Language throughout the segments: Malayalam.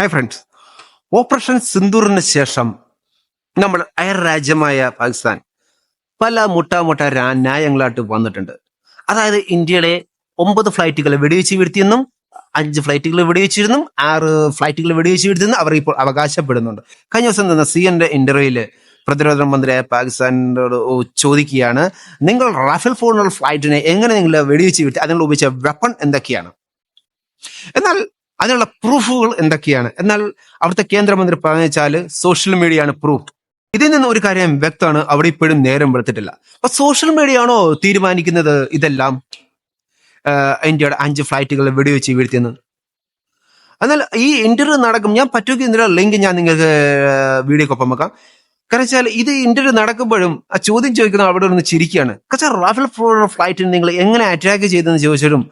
ഹായ് ഫ്രണ്ട്സ് ഓപ്പറേഷൻ സിന്ദൂറിന് ശേഷം നമ്മൾ അയർ രാജ്യമായ പാകിസ്ഥാൻ പല മുട്ടാമുട്ട ന്യായങ്ങളായിട്ട് വന്നിട്ടുണ്ട്. അതായത് ഇന്ത്യയിലെ ഒമ്പത് ഫ്ലൈറ്റുകൾ വെടിവെച്ച് വീഴ്ത്തിയെന്നും അഞ്ച് ഫ്ലൈറ്റുകൾ വെടിവെച്ചിരുന്നും ആറ് ഫ്ലൈറ്റുകൾ വെടിവെച്ച് വീഴ്ത്തിയെന്നും അവർ ഇപ്പോൾ അവകാശപ്പെടുന്നുണ്ട്. കഴിഞ്ഞ ദിവസം തന്നെ സി എന്റെ ഇന്റർവ്യൂവിൽ പ്രതിരോധ മന്ത്രിയായ പാകിസ്ഥാനോട് ചോദിക്കുകയാണ് നിങ്ങൾ റാഫേൽ ഫോണുള്ള ഫ്ലൈറ്റിനെ എങ്ങനെ നിങ്ങൾ വെടിവെച്ച് വീഴ്ത്തി അതിനുള്ള ഉപയോഗിച്ച വെപ്പൺ എന്തൊക്കെയാണ്? എന്നാൽ അതിനുള്ള പ്രൂഫുകൾ എന്തൊക്കെയാണ്? എന്നാൽ അവിടുത്തെ കേന്ദ്രമന്ത്രി പറഞ്ഞു വെച്ചാൽ സോഷ്യൽ മീഡിയയാണ് പ്രൂഫ്. ഇതിൽ നിന്ന് ഒരു കാര്യം വ്യക്തമാണ് അവിടെ ഇപ്പോഴും നേരം വെളുത്തിട്ടില്ല. അപ്പൊ സോഷ്യൽ മീഡിയ ആണോ തീരുമാനിക്കുന്നത് ഇതെല്ലാം? ഇന്ത്യയുടെ അഞ്ച് ഫ്ലൈറ്റുകൾ വെടിവെച്ച് വീഴ്ത്തിയെന്ന്. എന്നാൽ ഈ ഇന്റർവ്യൂ നടക്കും ഞാൻ പറ്റുമെങ്കിൽ ഇതിന്റെ ലിങ്ക് ഞാൻ നിങ്ങൾക്ക് വീഡിയോക്കൊപ്പം വെക്കാം. കാരണം വെച്ചാൽ ഇത് ഇന്റർവ്യൂ നടക്കുമ്പോഴും ആ ചോദ്യം ചോദിക്കുന്ന അവിടെ ഒന്ന് ചിരിക്കുകയാണ്. കാരണം റാഫേൽ ഫ്ലൈറ്റിന് നിങ്ങൾ എങ്ങനെ അറ്റാക്ക് ചെയ്തെന്ന് ചോദിച്ചാലും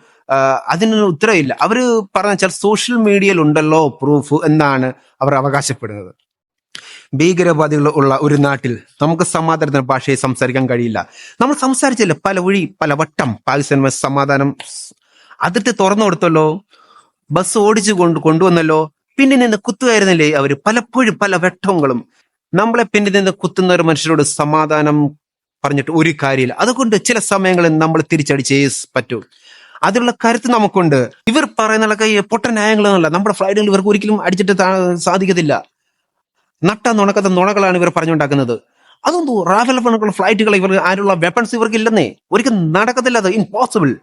അതിനൊരു ഉത്തരവില്ല. അവർ പറഞ്ഞ വെച്ചാൽ സോഷ്യൽ മീഡിയയിൽ ഉണ്ടല്ലോ പ്രൂഫ് എന്നാണ് അവർ അവകാശപ്പെടുന്നത്. ഭീകരവാദികൾ ഉള്ള ഒരു നാട്ടിൽ നമുക്ക് സമാധാനത്തിന് ഭാഷയെ സംസാരിക്കാൻ കഴിയില്ല. നമ്മൾ സംസാരിച്ചില്ല. പല വഴി പല വട്ടം പാകിസ്ഥാൻ സമാധാനം അതിർത്തി തുറന്നു കൊടുത്തല്ലോ. ബസ് ഓടിച്ചു കൊണ്ട് കൊണ്ടുവന്നല്ലോ. പിന്നെ നിന്ന് കുത്തുമായിരുന്നില്ലേ അവർ പലപ്പോഴും പല വെട്ടങ്ങളും. നമ്മളെ പിന്നിൽ നിന്ന് കുത്തുന്ന ഒരു മനുഷ്യരോട് സമാധാനം പറഞ്ഞിട്ട് ഒരു കാര്യമില്ല. അതുകൊണ്ട് ചില സമയങ്ങളിൽ നമ്മൾ തിരിച്ചടിച്ചേ പറ്റൂ. അതിനുള്ള കരുത്ത് നമുക്കുണ്ട്. ഇവർ പറയുന്നതൊക്കെ പൊട്ട ന്യായങ്ങളൊന്നുമല്ല. നമ്മുടെ ഫ്ലൈറ്റുകൾ ഇവർക്ക് ഒരിക്കലും അടിച്ചിട്ട് സാധിക്കത്തില്ല. നട്ട നുണക്കത്തെ നുണകളാണ് ഇവർ പറഞ്ഞുണ്ടാക്കുന്നത് അതൊന്നും റാഫൽ ഫണക്കുള്ള ഫ്ലൈറ്റുകൾ ഇവർ ആരുള്ള വെപ്പൺസ് ഇവർക്ക് ഇല്ലെന്നേ ഒരിക്കലും നടക്കത്തില്ല അത്. ഇമ്പോസിബിൾ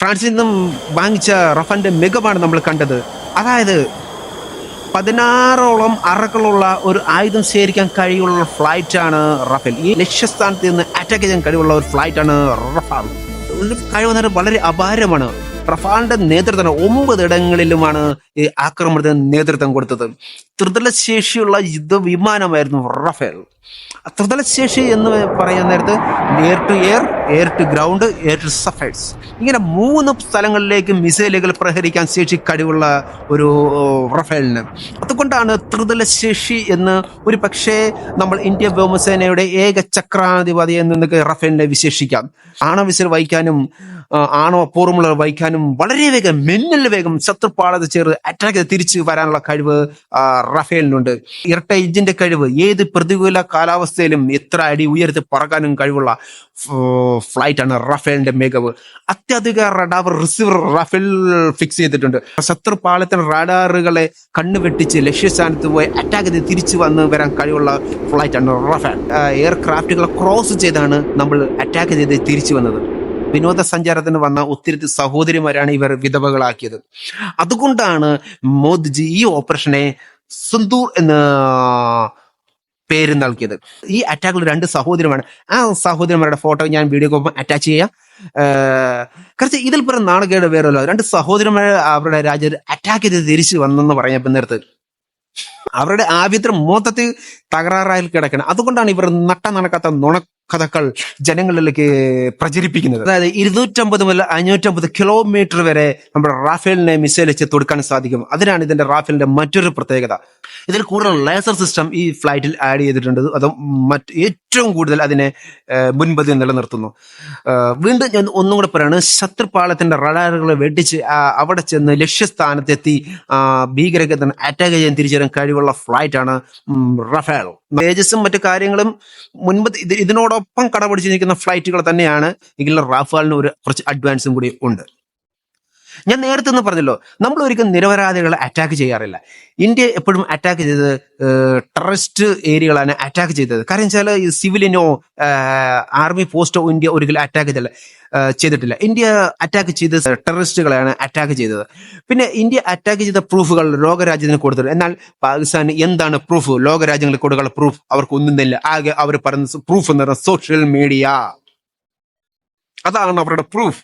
ഫ്രാൻസിൽ നിന്നും വാങ്ങിച്ച റഫന്റെ മികവാണ് നമ്മൾ കണ്ടത്. അതായത് പതിനാറോളം അറകളുള്ള ഒരു ആയുധം ശേഖരിക്കാൻ കഴിവുള്ള ഫ്ലൈറ്റാണ് റഫേൽ. ഈ ലക്ഷ്യസ്ഥാനത്ത് നിന്ന് അറ്റാക്ക് ചെയ്യാൻ കഴിവുള്ള ഒരു ഫ്ലൈറ്റാണ് റഫാൽ. കഴിവ് വളരെ അപാരമാണ്. റഫാലിന്റെ നേതൃത്വം ഒമ്പത് ഇടങ്ങളിലുമാണ് ഈ ആക്രമണത്തിന് നേതൃത്വം കൊടുത്തത്. ത്രിതല ശേഷിയുള്ള യുദ്ധവിമാനമായിരുന്നു റഫേൽ. ത്രിതല ശേഷി എന്ന് പറയാൻ നേരത്ത് air to air air to ground air to surface ഇങ്ങനെ മൂന്ന് സ്ഥലങ്ങളിലേക്ക് മിസൈലുകൾ പ്രഹരിക്കാൻ ശേഷി കഴിവുള്ള ഒരു റഫേലിന്. അതുകൊണ്ടാണ് ത്രിതല ശേഷി എന്ന് ഒരു പക്ഷേ നമ്മൾ ഇന്ത്യ വ്യോമസേനയുടെ ഏക ചക്രാധിപതി എന്ന് എന്നൊക്കെ റഫേലിനെ വിശേഷിക്കാം. ആണവിസിൽ വഹിക്കാനും ആണവ പോർമുള വഹിക്കാനും വളരെ വേഗം മിന്നൽ വേഗം ശത്രുപാളത്ത് ചേർ അറ്റാക്ക് തിരിച്ചു വരാനുള്ള കഴിവ് റഫേലിനുണ്ട്. ഇരട്ട എഞ്ചിന്റെ കഴിവ് ഏത് പ്രതികൂല കാലാവസ്ഥയിലും എത്ര അടി ഉയർത്തി പറക്കാനും കഴിവുള്ള ഫ്ലൈറ്റ് ആണ് റഫേലിന്റെ മികവ് അത്യധിക റഡാർ റിസീവർ റഫേൽ ഫിക്സ് ചെയ്തിട്ടുണ്ട്. ശത്രു പാളത്തിന് റഡാറുകളെ കണ്ണുവെട്ടിച്ച് ലക്ഷ്യസ്ഥാനത്ത് പോയി അറ്റാക്ക് ചെയ്ത് തിരിച്ചു വന്ന് വരാൻ കഴിവുള്ള ഫ്ലൈറ്റ് ആണ് റഫേൽ എയർക്രാഫ്റ്റുകളെ ക്രോസ് ചെയ്താണ് നമ്മൾ അറ്റാക്ക് ചെയ്ത് തിരിച്ചു വന്നത്. വിനോദസഞ്ചാരത്തിന് വന്ന ഒത്തിരി സഹോദരിമാരാണ് ഇവർ വിധവകളാക്കിയത്. അതുകൊണ്ടാണ് മോദിജി ഈ ഓപ്പറേഷനെ സുന്ദൂർ എന്ന പേര് നൽകിയത്. ഈ അറ്റാക്കിൽ രണ്ട് സഹോദരമാണ് ആ സഹോദരന്മാരുടെ ഫോട്ടോ ഞാൻ വീഡിയോക്കൊപ്പം അറ്റാച്ച് ചെയ്യാം. കുറച്ച് ഇതിൽ പറഞ്ഞ നാണകേട് വേറല്ലോ രണ്ട് സഹോദരന്മാർ അവരുടെ രാജ്യത്ത് അറ്റാക്ക് ചെയ്ത് തിരിച്ചു വന്നെന്ന് പറഞ്ഞപ്പോൾ നേരത്ത്. അവരുടെ ആഭ്യന്തരം മൊത്തത്തിൽ തകരാറായി കിടക്കണം. അതുകൊണ്ടാണ് ഇവർ നട്ട നടക്കാത്ത നുണക്കഥകൾ ജനങ്ങളിലേക്ക് പ്രചരിപ്പിക്കുന്നത്. അതായത് ഇരുന്നൂറ്റമ്പത് മുതൽ അഞ്ഞൂറ്റമ്പത് കിലോമീറ്റർ വരെ നമ്മുടെ റാഫേലിനെ മിസൈൽ വെച്ച് തൊടുക്കാൻ സാധിക്കും. അതിനാണ് ഇതിന്റെ റാഫേലിന്റെ മറ്റൊരു പ്രത്യേകത. ഇതിൽ കൂടുതൽ ലേസർ സിസ്റ്റം ഈ ഫ്ലൈറ്റിൽ ആഡ് ചെയ്തിട്ടുണ്ട്. അത് മറ്റ് ഏറ്റവും കൂടുതൽ അതിനെ മുൻപതി നിലനിർത്തുന്നു. വീണ്ടും ഞാൻ ഒന്നും കൂടെ പറയാണ് ശത്രുപാളത്തിന്റെ റഡാറുകളെ വെട്ടിച്ച് അവിടെ ചെന്ന് ലക്ഷ്യസ്ഥാനത്തെത്തി ഭീകരഗതൻ അറ്റാക്ക് ചെയ്യാൻ തിരിച്ചറിയാൻ കഴിവുള്ള ഫ്ലൈറ്റ് ആണ് റഫേൽ. തേജസും മറ്റു കാര്യങ്ങളും മുൻപ് ഇതിനോടൊപ്പം കടപിടിച്ച് നിൽക്കുന്ന ഫ്ലൈറ്റുകൾ തന്നെയാണ്. എങ്കിലും റാഫാലിന് ഒരു കുറച്ച് അഡ്വാൻസും കൂടി ഉണ്ട്. ഞാൻ നേരത്തെ ഒന്ന് പറഞ്ഞല്ലോ നമ്മൾ ഒരിക്കലും നിരപരാധികളെ അറ്റാക്ക് ചെയ്യാറില്ല. ഇന്ത്യ എപ്പോഴും അറ്റാക്ക് ചെയ്തത് ടെററിസ്റ്റ് ഏരിയകളാണ് അറ്റാക്ക് ചെയ്തത്. കാരണം വെച്ചാൽ സിവിലിനോ ആർമി പോസ്റ്റോ ഇന്ത്യ ഒരിക്കലും അറ്റാക്ക് ചെയ്തില്ല ചെയ്തിട്ടില്ല. ഇന്ത്യ അറ്റാക്ക് ചെയ്ത ടെററിസ്റ്റുകളെയാണ് അറ്റാക്ക് ചെയ്തത്. പിന്നെ ഇന്ത്യ അറ്റാക്ക് ചെയ്ത പ്രൂഫുകൾ ലോകരാജ്യത്തിന് കൊടുത്തത് എന്നാൽ പാകിസ്ഥാൻ എന്താണ് പ്രൂഫ് ലോകരാജ്യങ്ങളിൽ കൊടുക്കാനുള്ള പ്രൂഫ് അവർക്ക് ഒന്നുമില്ല ആകെ അവർ പറയുന്ന പ്രൂഫ് എന്ന് പറയുന്നത് സോഷ്യൽ മീഡിയ അതാണ് അവരുടെ പ്രൂഫ്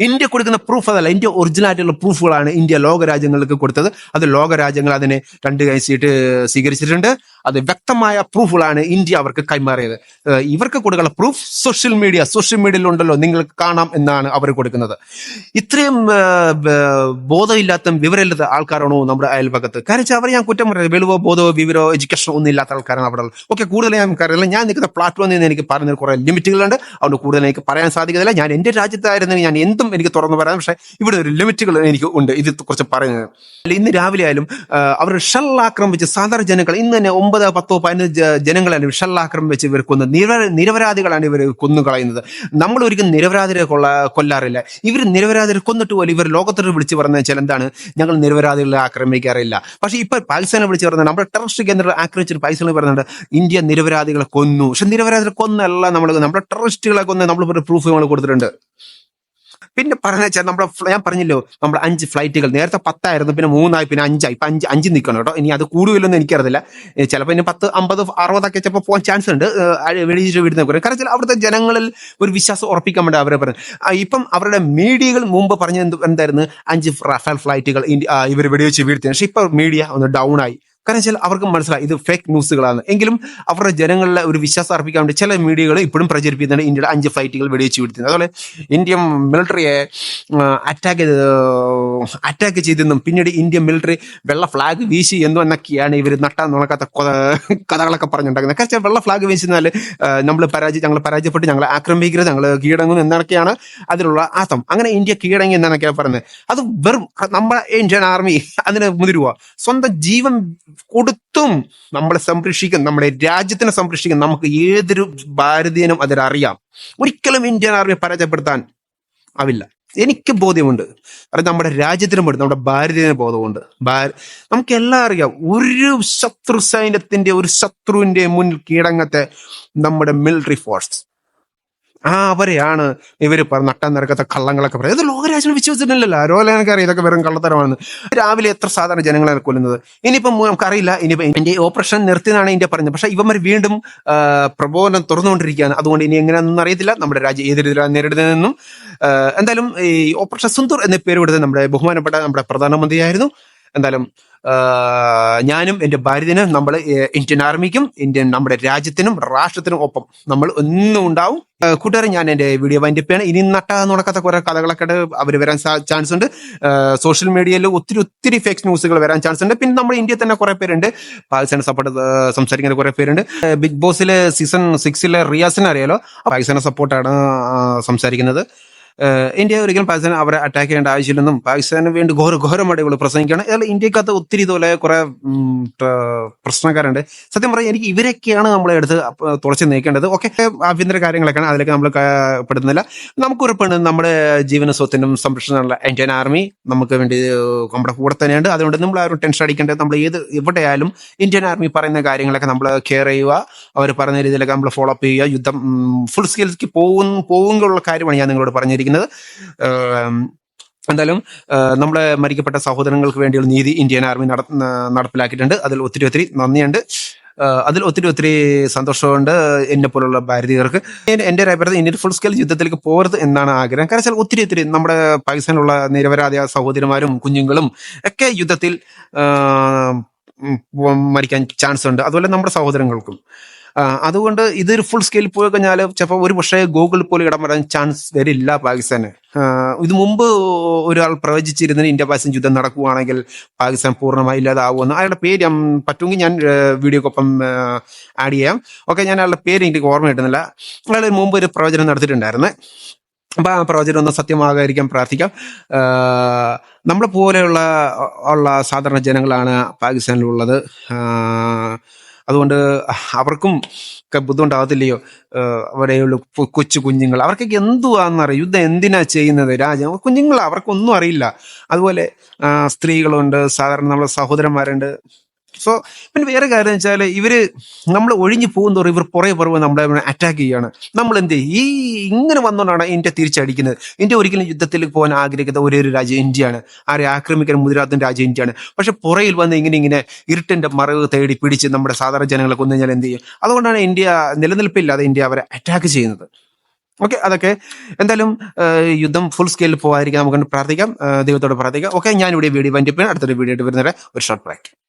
ഇന്ത്യ കൊടുക്കുന്ന പ്രൂഫ് അതല്ല. ഇന്ത്യ ഒറിജിനായിട്ടുള്ള പ്രൂഫുകളാണ് ഇന്ത്യ ലോകരാജ്യങ്ങൾക്ക് കൊടുത്തത്. അത് ലോകരാജ്യങ്ങൾ അതിനെ രണ്ട് കൈസിട്ട് സ്വീകരിച്ചിട്ടുണ്ട്. അത് വ്യക്തമായ പ്രൂഫുകളാണ് ഇന്ത്യ അവർക്ക് കൈമാറിയത്. ഇവർക്ക് കൊടുക്കുന്ന പ്രൂഫ് സോഷ്യൽ മീഡിയ സോഷ്യൽ മീഡിയയിൽ ഉണ്ടല്ലോ നിങ്ങൾക്ക് കാണാം എന്നാണ് അവർ കൊടുക്കുന്നത്. ഇത്രയും ബോധമില്ലാത്ത വിവരമില്ലാത്ത ആൾക്കാരാണോ നമ്മുടെ അയൽപക്കത്ത്? കാരണം വെച്ചാൽ അവർ ഞാൻ കുറ്റം പറയുന്നത് വെളിവോ ബോധമോ വിവരോ എഡ്യൂക്കേഷനോ ഒന്നും ഇല്ലാത്ത ആൾക്കാരാണ് അവിടെ ഉള്ളത്. ഓക്കെ കൂടുതൽ ഞാൻ കാര്യമില്ല ഞാൻ നിൽക്കുന്ന പ്ലാറ്റ്ഫോമിൽ നിന്ന് എനിക്ക് പറഞ്ഞ കുറെ ലിമിറ്റുകളുണ്ട് അതുകൊണ്ട് കൂടുതൽ എനിക്ക് പറയാൻ സാധിക്കില്ല ഞാൻ എന്റെ രാജ്യത്തായിരുന്നെങ്കിൽ ഞാൻ എന്തും എനിക്ക് തുറന്നു പറയാം. പക്ഷേ ഇവിടെ ഒരു ലിമിറ്റുകൾ എനിക്ക് ഉണ്ട്. ഇത് കുറച്ച് പറയുന്നത്. ഇന്ന് രാവിലെ ആയാലും അവർ ഷെൽ ആക്രമിച്ച് സാധാരണ ജനങ്ങൾ ഇന്ന് തന്നെ ഒമ്പത് പത്തോ പതിനഞ്ച് ജനങ്ങളാണ് വിഷല്ലാക്രമം വെച്ച് ഇവർ കൊന്ന് നിരവ നിരപരാധികളാണ് ഇവർ കൊന്നു കളയുന്നത്. നമ്മൾ ഒരിക്കലും നിരപരാധികളെ കൊള്ള കൊല്ലാറില്ല. ഇവർ നിരപരാധികളെ കൊന്നിട്ട് പോലും ഇവർ ലോകത്തോട് വിളിച്ച് പറഞ്ഞ വെച്ചാൽ എന്താണ്? ഞങ്ങൾ നിരപരാധികളെ ആക്രമിക്കാറില്ല. പക്ഷെ ഇപ്പൊ പാകിസ്ഥാനെ വിളിച്ച് പറഞ്ഞത് നമ്മുടെ ടെററിസ്റ്റ് കേന്ദ്രം ആക്രമിച്ചിട്ട് പാകിസ്ഥാനിൽ പറയുന്നുണ്ട് ഇന്ത്യ നിരപരാധികളെ കൊന്നു. പക്ഷെ നിരപരാധികളെ കൊന്നല്ല നമ്മൾ നമ്മുടെ ടെററിസ്റ്റുകളെ കൊന്ന് നമ്മൾ പ്രൂഫ് നമ്മൾ കൊടുത്തിട്ടുണ്ട്. പിന്നെ പറഞ്ഞ വെച്ചാൽ നമ്മുടെ ഞാൻ പറഞ്ഞല്ലോ നമ്മുടെ അഞ്ച് ഫ്ലൈറ്റുകൾ നേരത്തെ പത്തായിരുന്നു പിന്നെ മൂന്നായി പിന്നെ അഞ്ചായി. ഇപ്പം അഞ്ച് അഞ്ച് നിൽക്കണം കേട്ടോ. ഇനി അത് കൂടുതലൊന്നും എനിക്കറിയില്ല ചിലപ്പോൾ ഇനി പത്ത് അമ്പത് അറുപതൊക്കെ ചിലപ്പോൾ പോകാൻ ചാൻസ് ഉണ്ട്. വെടിയിട്ട് വിടുന്ന കുറേ കാരണം വെച്ചാൽ അവിടുത്തെ ജനങ്ങളിൽ ഒരു വിശ്വാസം ഉറപ്പിക്കാൻ വേണ്ടി അവരെ പറഞ്ഞു ഇപ്പം അവരുടെ മീഡിയകൾ മുമ്പ് പറഞ്ഞ എന്ത് എന്തായിരുന്നു? അഞ്ച് റഫാൽ ഫ്ലൈറ്റുകൾ ഇവർ വെടിവെച്ച് വീഴ്ത്തി പക്ഷെ ഇപ്പം മീഡിയ ഒന്ന് ഡൗൺ ആയി. കാരണം വെച്ചാൽ അവർക്ക് മനസ്സിലായി ഇത് ഫേക്ക് ന്യൂസുകളാണ് എങ്കിലും അവരുടെ ജനങ്ങളിലെ ഒരു വിശ്വാസം അർപ്പിക്കാൻ വേണ്ടി ചില മീഡിയകൾ ഇപ്പോഴും പ്രചരിപ്പിക്കുന്നുണ്ട്. ഇന്ത്യയുടെ അഞ്ച് ഫ്ലൈറ്റുകൾ വെടിവെച്ച് വീഴ്ത്തുന്നത് അതുപോലെ ഇന്ത്യൻ മിലിറ്ററിയെ അറ്റാക്ക് അറ്റാക്ക് ചെയ്തെന്നും പിന്നീട് ഇന്ത്യൻ മിലിറ്ററി വെള്ള ഫ്ലാഗ് വീശി എന്നും എന്നൊക്കെയാണ് ഇവർ നട്ടാൻ നടക്കാത്ത കഥകളൊക്കെ പറഞ്ഞുണ്ടാക്കുന്നത്. കാരണം വെള്ള ഫ്ലാഗ് വീശുന്നാൽ നമ്മൾ പരാജയം ഞങ്ങൾ പരാജയപ്പെട്ട് ഞങ്ങൾ ആക്രമിക്കരുത് ഞങ്ങൾ കീഴടങ്ങുന്നു എന്നൊക്കെയാണ് അതിലുള്ള അർത്ഥം അങ്ങനെ ഇന്ത്യ കീഴടങ്ങി എന്നാണൊക്കെയാണ് പറയുന്നത്. അത് വെറും നമ്മുടെ ഇന്ത്യൻ ആർമി അതിന് മുതിരുക സ്വന്തം ജീവൻ കൊടുത്തും നമ്മളെ സംരക്ഷിക്കും നമ്മുടെ രാജ്യത്തിനെ സംരക്ഷിക്കും. നമുക്ക് ഏതൊരു ഭാരതീയനും അതിലറിയാം. ഒരിക്കലും ഇന്ത്യൻ ആർമിയെ പരാജയപ്പെടുത്താൻ ആവില്ല. എനിക്ക് ബോധ്യമുണ്ട്. അത് നമ്മുടെ രാജ്യത്തിനും പെടും നമ്മുടെ ഭാരതീയന് ബോധമുണ്ട്. നമുക്ക് എല്ലാം അറിയാം. ഒരു ശത്രു സൈന്യത്തിന്റെ ഒരു ശത്രുവിന്റെ മുന്നിൽ കീഴടങ്ങത്തെ നമ്മുടെ മിലിറ്ററി ഫോഴ്സ് ആ അവരെയാണ് ഇവർ നട്ടാൻ നിരക്കത്തെ കള്ളങ്ങളൊക്കെ പറയുന്നത് ഇത് ലോകരാജ്യം വിശ്വസിച്ചിട്ടില്ലല്ലോ. ആരോലെ എനിക്കറിയാം ഇതൊക്കെ വെറും കള്ളത്തരമാണ് രാവിലെ എത്ര സാധാരണ ജനങ്ങളെ കൊല്ലുന്നത്? ഇനിയിപ്പം നമുക്കറിയില്ല. ഇനിയിപ്പം ഇന്ത്യ ഓപ്പറേഷൻ നിർത്തിയതാണ് ഇന്ത്യ പറഞ്ഞത്. പക്ഷേ ഇവന്മാർ വീണ്ടും പ്രബോധനം തുറന്നുകൊണ്ടിരിക്കുകയാണ്. അതുകൊണ്ട് ഇനി എങ്ങനെയാണെന്നൊന്നും അറിയത്തില്ല. നമ്മുടെ രാജ്യം ഏത് രീതിയിലാണ് നേരിടുന്നതെന്നും എന്തായാലും ഈ ഓപ്പറേഷൻ സുന്ദർ എന്ന പേര് കൊടുത്ത് നമ്മുടെ ബഹുമാനപ്പെട്ട നമ്മുടെ പ്രധാനമന്ത്രിയായിരുന്നു. എന്തായാലും ഞാനും എന്റെ ഭാര്യനും നമ്മൾ ഇന്ത്യൻ ആർമിക്കും ഇന്ത്യൻ നമ്മുടെ രാജ്യത്തിനും രാഷ്ട്രത്തിനും ഒപ്പം നമ്മൾ ഒന്നും ഉണ്ടാവും. കൂട്ടുകാരെ ഞാൻ എന്റെ വീഡിയോ വൈൻഡിപ്പാണ് ഇനി നട്ട നടക്കാത്ത കുറെ കഥകളൊക്കെ അവർ വരാൻ ചാൻസ് ഉണ്ട്. സോഷ്യൽ മീഡിയയിൽ ഒത്തിരി ഒത്തിരി ഫേക്ക് ന്യൂസുകൾ വരാൻ ചാൻസ് ഉണ്ട്. പിന്നെ നമ്മുടെ ഇന്ത്യയിൽ തന്നെ കുറെ പേരുണ്ട്. പാകിസ്ഥാനെ സപ്പോർട്ട് സംസാരിക്കുന്ന കുറെ പേരുണ്ട്. ബിഗ് ബോസിലെ സീസൺ സിക്സിലെ റിയാസിനെ അറിയാലോ? പാകിസ്ഥാനെ സപ്പോർട്ടാണ് സംസാരിക്കുന്നത്. ഇന്ത്യ ഒരിക്കലും പാകിസ്ഥാൻ അവരെ അറ്റാക്ക് ചെയ്യേണ്ട ആവശ്യമില്ലെന്നും പാകിസ്ഥാന് വേണ്ടി ഘോര ഘോരമായിട്ട് പ്രസംഗിക്കുകയാണ്. അതായത് ഇന്ത്യക്കകത്ത് ഒത്തിരി ഇതുപോലെ കുറെ പ്രശ്നക്കാരുണ്ട്. സത്യം പറയാം എനിക്ക് ഇവരൊക്കെയാണ് നമ്മളെ എടുത്ത് തുറച്ച് നീക്കേണ്ടത്. ഓക്കെ ആഭ്യന്തര കാര്യങ്ങളൊക്കെയാണ് അതിലേക്ക് നമ്മൾ പെടുന്നില്ല നമുക്ക് ഉറപ്പാണ് നമ്മുടെ ജീവന സ്വത്തിനും സംരക്ഷണമുള്ള ഇന്ത്യൻ ആർമി നമുക്ക് വേണ്ടി നമ്മുടെ കൂടെ തന്നെയുണ്ട്. അതുകൊണ്ട് നമ്മൾ ആരും ടെൻഷൻ അടിക്കേണ്ടത് നമ്മൾ ഏത് എവിടെയായാലും ഇന്ത്യൻ ആർമി പറയുന്ന കാര്യങ്ങളൊക്കെ നമ്മൾ കെയർ ചെയ്യുക. അവർ പറയുന്ന രീതിയിലൊക്കെ നമ്മൾ ഫോളോ അപ്പ് ചെയ്യുക. യുദ്ധം ഫുൾ സ്കിൽസ്ക്ക് പോകും പോകുന്നുള്ള കാര്യമാണ് ഞാൻ നിങ്ങളോട് പറഞ്ഞിരിക്കുന്നത്. ഏം, എന്തായാലും നമ്മുടെ മരിക്കപ്പെട്ട സഹോദരങ്ങൾക്ക് വേണ്ടിയുള്ള നീതി ഇന്ത്യൻ ആർമി നട നടപ്പിലാക്കിയിട്ടുണ്ട്. അതിൽ ഒത്തിരി ഒത്തിരി നന്ദിയുണ്ട്. അതിൽ ഒത്തിരി ഒത്തിരി സന്തോഷമുണ്ട് എന്നെ പോലുള്ള ഭാരതീയർക്ക് എന്റെ ഒരു അഭിപ്രായത്തിൽ ഇന്ത്യൻ ഫുൾ സ്കെയിൽ യുദ്ധത്തിലേക്ക് പോകരുത് എന്നാണ് ആഗ്രഹം. കാരണം വെച്ചാൽ ഒത്തിരി ഒത്തിരി നമ്മുടെ പാകിസ്ഥാനിലുള്ള നിരപരാധിയ സഹോദരിമാരും കുഞ്ഞുങ്ങളും ഒക്കെ യുദ്ധത്തിൽ മരിക്കാൻ ചാൻസ് ഉണ്ട്. അതുപോലെ നമ്മുടെ സഹോദരങ്ങൾക്കും. അതുകൊണ്ട് ഇതൊരു ഫുൾ സ്കെയിൽ പോയി കഴിഞ്ഞാൽ ചിലപ്പോൾ ഒരു പക്ഷേ ഗൂഗിൾ പോലും ഇടം വരാൻ ചാൻസ് വരില്ല പാകിസ്ഥാന്. ഇത് മുമ്പ് ഒരാൾ പ്രവചിച്ചിരുന്നത് ഇന്ത്യ പാകിസ്ഥാൻ യുദ്ധം നടക്കുകയാണെങ്കിൽ പാകിസ്ഥാൻ പൂർണമായി ഇല്ലാതാവുമെന്ന്. അയാളുടെ പേര് പറ്റുമെങ്കിൽ ഞാൻ വീഡിയോക്കൊപ്പം ആഡ് ചെയ്യാം. ഓക്കെ ഞാൻ അയാളുടെ പേര് എനിക്ക് ഓർമ്മ കിട്ടുന്നില്ല അയാൾ മുമ്പ് ഒരു പ്രവചനം നടത്തിയിട്ടുണ്ടായിരുന്നു. അപ്പം ആ പ്രവചനം ഒന്ന് സത്യമാകാതിരിക്കാൻ പ്രാർത്ഥിക്കാം. നമ്മളെ പോലെയുള്ള ഉള്ള സാധാരണ ജനങ്ങളാണ് പാകിസ്ഥാനിലുള്ളത്. അതുകൊണ്ട് അവർക്കും ബുദ്ധിമുട്ടാകത്തില്ലയോ അവിടെയുള്ള കൊച്ചു കുഞ്ഞുങ്ങൾ. അവർക്കൊക്കെ എന്തുവാണെന്നറിയാം യുദ്ധം എന്തിനാ ചെയ്യുന്നത് രാജ്യം കുഞ്ഞുങ്ങൾ അവർക്കൊന്നും അറിയില്ല. അതുപോലെ സ്ത്രീകളുണ്ട്. സാധാരണ നമ്മളെ സഹോദരന്മാരുണ്ട്. സോ പിന്നെ വേറെ കാര്യം വെച്ചാൽ ഇവർ നമ്മൾ ഒഴിഞ്ഞു പോകുന്ന ഇവർ പുറകെ പുറകെ നമ്മളെ അറ്റാക്ക് ചെയ്യാണ് നമ്മൾ എന്ത് ചെയ്യും? ഈ ഇങ്ങനെ വന്നുകൊണ്ടാണ് ഇന്ത്യ തിരിച്ചടിക്കുന്നത്. ഇന്ത്യ ഒരിക്കലും യുദ്ധത്തിൽ പോകാൻ ആഗ്രഹിക്കുന്ന ഒരേ ഒരു രാജ്യം ഇന്ത്യയാണ്. ആരെ ആക്രമിക്കാൻ മുതിരാത്ത രാജ്യം ഇന്ത്യയാണ്. പക്ഷെ പുറയിൽ വന്ന് ഇങ്ങനെ ഇങ്ങനെ ഇരുട്ടിന്റെ മറവ് തേടി പിടിച്ച് നമ്മുടെ സാധാരണ ജനങ്ങളെ കൊന്നു കഴിഞ്ഞാൽ എന്ത് ചെയ്യും? അതുകൊണ്ടാണ് ഇന്ത്യ നിലനിൽപ്പില്ലാതെ ഇന്ത്യ അവരെ അറ്റാക്ക് ചെയ്യുന്നത്. ഓക്കെ അതൊക്കെ. എന്തായാലും യുദ്ധം ഫുൾ സ്കെയിലിൽ പോകാതിരിക്കാൻ നമുക്ക് പ്രാർത്ഥിക്കാം. ദൈവത്തോട് പ്രാർത്ഥിക്കാം. ഓക്കെ ഞാൻ ഇവിടെ വീഡിയോ വണ്ടിപ്പിന് അടുത്തൊരു വീഡിയോ ആയിട്ട് വരുന്നവരെ ഒരു ഷോർട്ട് ബ്രേക്ക്